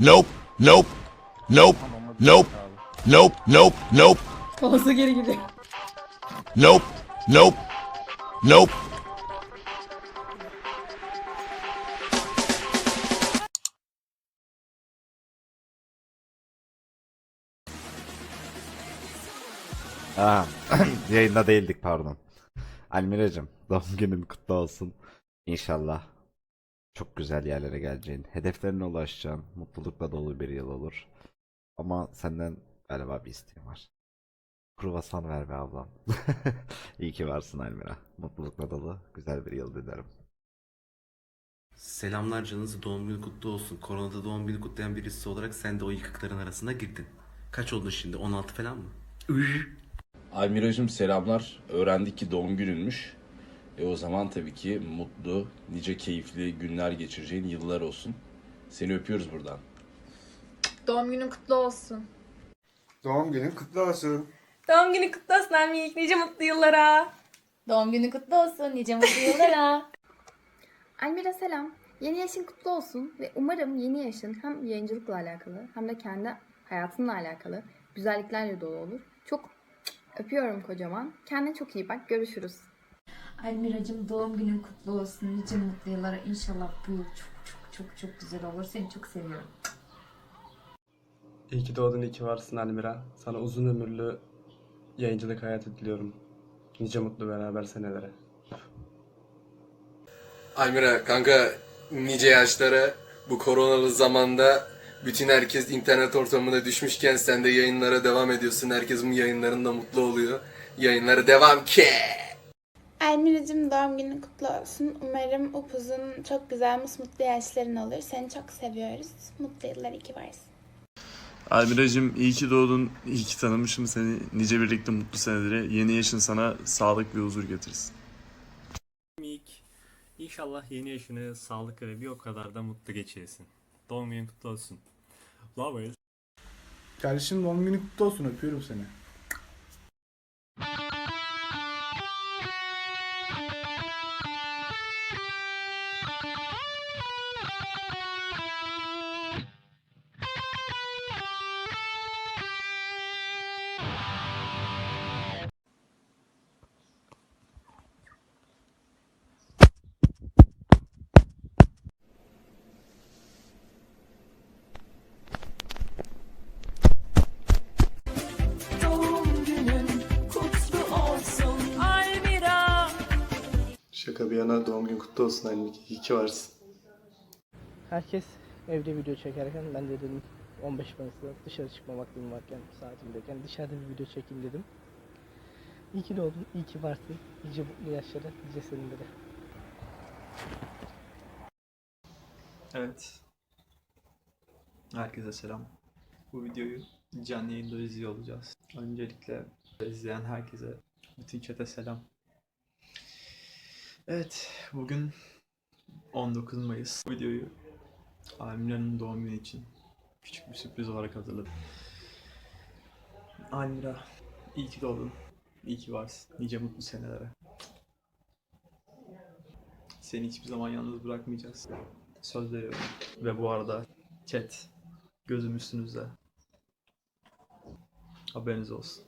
Nope. Nope. Nope. Nope. Nope. Nope. Nope. Fazla geri gidiyor. Nope. Nope. Nope. Aa, yayında değildik pardon. Almiracım doğum günün kutlu olsun. İnşallah çok güzel yerlere geleceğin, hedeflerine ulaşacağın, mutlulukla dolu bir yıl olur. Ama senden galiba bir isteğim var. Kruvasan ver be ablam. İyi ki varsın Almira. Mutlulukla dolu güzel bir yıl dilerim. Selamlar canınızı doğum günü kutlu olsun. Koronada doğum günü kutlayan birisi olarak sen de o yıkıkların arasına girdin. Kaç oldun şimdi? 16 falan mı? Almiracım selamlar. Öğrendik ki doğum gününmüş. E o zaman tabii ki mutlu, nice keyifli günler geçireceğin yıllar olsun. Seni öpüyoruz buradan. Doğum günün kutlu olsun. Doğum günün kutlu olsun. Doğum günün kutlu olsun Almik. Nice mutlu yıllara. Doğum günün kutlu olsun. Nice mutlu yıllara. Almira selam. Yeni yaşın kutlu olsun ve umarım yeni yaşın hem yayıncılıkla alakalı hem de kendi hayatınla alakalı güzelliklerle dolu olur. Çok öpüyorum kocaman. Kendine çok iyi bak. Görüşürüz. Almiracım doğum günün kutlu olsun. Nice mutlu yıllara. İnşallah bu yıl çok çok çok çok güzel olur. Seni çok seviyorum. İyi ki doğdun, iyi ki varsın Almira. Sana uzun ömürlü yayıncılık hayatı diliyorum. Nice mutlu beraber senelere. Almira kanka nice yaşlara bu koronalı zamanda bütün herkes internet ortamına düşmüşken sen de yayınlara devam ediyorsun. Herkes bu yayınlarında mutlu oluyor. Yayınlara devam ki. Elmiracığım doğum günün kutlu olsun. Umarım upuzun çok güzel mutlu yaşların olur. Seni çok seviyoruz. Mutlu yıllar iyi ki varsın. Almiracım iyi ki doğdun, iyi ki tanımışım seni. Nice birlikte mutlu seneleri. Yeni yaşın sana sağlık ve huzur getirsin. İnşallah yeni yaşını sağlıklı ve bir o kadar da mutlu geçirirsin. Doğum günün kutlu olsun. Love Kardeşim doğum günün kutlu olsun. Öpüyorum seni. Şaka bir yana doğum günün kutlu olsun Almik. İyi ki varsın. Herkes evde video çekerken ben de dedim 15 Mayıs'ta dışarı çıkma vaktim varken saatimdeyken dışarıda bir video çekeyim dedim. İyi ki doğdun, iyi ki varsın. Nice mutlu yaşlara, nice seninlere. Evet. Herkese selam. Bu videoyu canlı yayında izliyor olacağız. Öncelikle izleyen herkese, bütün chat'e selam. Evet, bugün 19 Mayıs. Bu videoyu Almira'nın doğum günü için küçük bir sürpriz olarak hazırladım. Almira, iyi ki doğdun. İyi ki varsın. Nice mutlu senelere. Seni hiçbir zaman yalnız bırakmayacağız. Söz veriyorum. Ve bu arada chat gözüm üstünüzde. Haberiniz olsun.